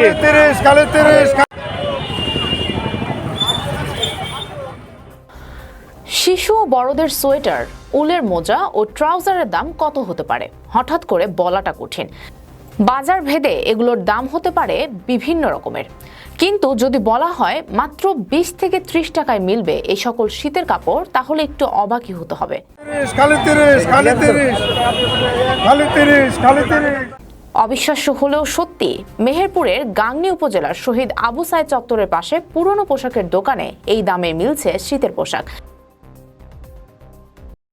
নাকি তিরিশ কালে তিরিশ শিশু ও বড়দের সোয়েটার উলের মোজা ও ট্রাউজারের দাম কত হতে পারে? হঠাৎ করে বলাটা কঠিন। বাজার ভেদে এগুলোর দাম হতে পারে বিভিন্ন রকমের। কিন্তু যদি বলা হয় মাত্র বিশ থেকে ত্রিশ টাকায় মিলবে এই সকল শীতের কাপড় তাহলে একটু অবাকই হতে হবে। অবিশ্বাস্য হলেও সত্যি, মেহেরপুরের গাংনি উপজেলার শহীদ আবু সাইদ চত্বরের পাশে পুরনো পোশাকের দোকানে এই দামে মিলছে শীতের পোশাক।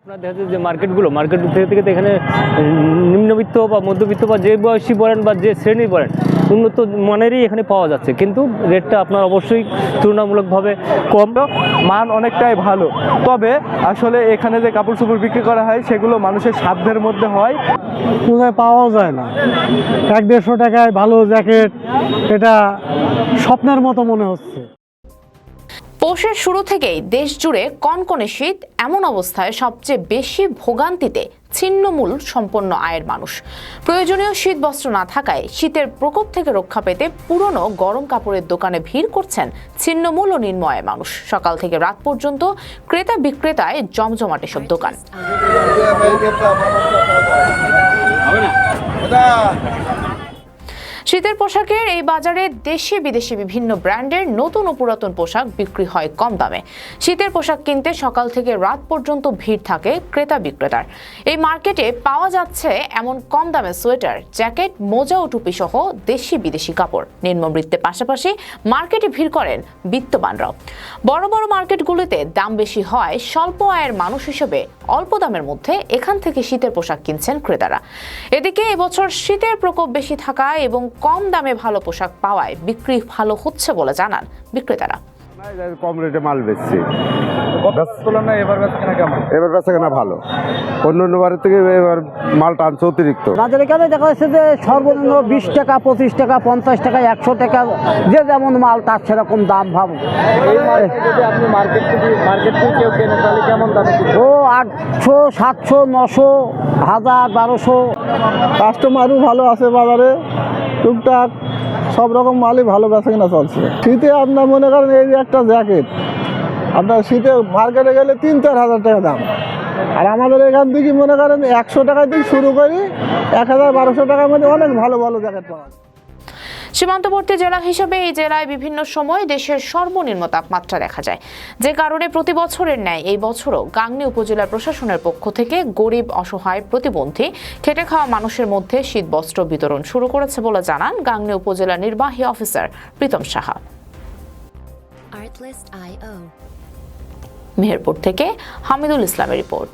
আপনার দেখা যাচ্ছে যে মার্কেটগুলো মার্কেট থেকে থেকে এখানে নিম্নবিত্ত বা মধ্যবিত্ত বা যে বয়সী বলেন বা যে শ্রেণি বলেন উন্নত মানেরই এখানে পাওয়া যাচ্ছে। কিন্তু রেটটা আপনার অবশ্যই তুলনামূলকভাবে কম। মান অনেকটাই ভালো। তবে আসলে এখানে যে কাপড় চোপড় বিক্রি করা হয় সেগুলো মানুষের সাধ্যের মধ্যে হয়। কোথায় পাওয়াও যায় না। এক দেড়শো টাকায় ভালো জ্যাকেট এটা স্বপ্নের মতো মনে হচ্ছে। পৌষের শুরু থেকেই দেশ জুড়ে কনকনে শীত এমন অবস্থায় সবচেয়ে বেশি ভোগান্তিতে ছিন্নমূল সম্পন্ন আয়ের মানুষ প্রয়োজনীয় শীত বস্ত্র না থাকায় শীতের প্রকোপ থেকে রক্ষা পেতে পুরনো গরম কাপড়ের দোকানে ভিড় করছেন ছিন্নমূল ও নির্ময় মানুষ সকাল থেকে রাত পর্যন্ত ক্রেতা বিক্রেতায় জমজমাটে সব দোকান শীতের পোশাকের এই বাজারে দেশি বিদেশি বিভিন্ন ব্র্যান্ডের নতুন ও পুরাতন পোশাক বিক্রি হয় কম দামে। শীতের পোশাক কিনতে সকাল থেকে রাত পর্যন্ত ভিড় থাকে ক্রেতা বিক্রেতার। এই মার্কেটে পাওয়া যাচ্ছে এমন কম দামে সোয়েটার, জ্যাকেট, মোজা ও টুপি সহ দেশি বিদেশি কাপড়। নিম্নবৃত্তের পাশাপাশি মার্কেটে ভিড় করেন বিত্তবানরাও। বড় বড় মার্কেটগুলিতে দাম বেশি হয় স্বল্প আয়ের মানুষ হিসেবে অল্প দামের মধ্যে এখান থেকে শীতের পোশাক কিনছেন ক্রেতারা। এদিকে এবছর শীতের প্রকোপ বেশি থাকায় এবং কম দামে ভালো পোশাক পাওয়ায় বিক্রি ভালো হচ্ছে বলে জানান বিক্রেতারা। কম রেটে মাল বেচছি। তুলনায় এবার বেচা কেনা কেমন? এবার বেচা কেনা ভালো। অন্য অন্য বারের থেকে এবার মাল টানছে অতিরিক্ত। বাজারে এখানে দেখা যাচ্ছে যে সর্বনিম্ন বিশ টাকা পঁচিশ টাকা পঞ্চাশ টাকা একশো টাকা যে যেমন মাল তার সেরকম দাম ভাব। ও আটশো সাতশো নশো হাজার বারোশো। কাস্টমারও ভালো আছে বাজারে। টুকটাক সব রকম মালই ভালো বেচা কিনা চলছে। শীতে আপনার মনে করেন এই যে একটা জ্যাকেট, আপনার শীতে মার্কেটে গেলে তিন, চার হাজার টাকা দাম। আর আমাদের এখান থেকে মনে করেন একশো টাকা থেকে শুরু করি, এক হাজার বারোশো টাকার মধ্যে অনেক ভালো ভালো জ্যাকেট পাওয়া যায়। সীমান্তবর্তী জেলা হিসেবে এই জেলায় বিভিন্ন সময় দেশের সর্বনিম্ন তাপমাত্রা দেখা যায়। যে কারণে প্রতি বছরের ন্যায় এই বছরও গাংনী উপজেলা প্রশাসনের পক্ষ থেকে গরিব অসহায় প্রতিবন্ধী খেটে খাওয়া মানুষের মধ্যে শীত বস্ত্র বিতরণ শুরু করেছে বলে জানান গাংনী উপজেলা নির্বাহী অফিসার প্রীতম সাহা। মেহেরপুর থেকে হামিদুল ইসলামের রিপোর্ট।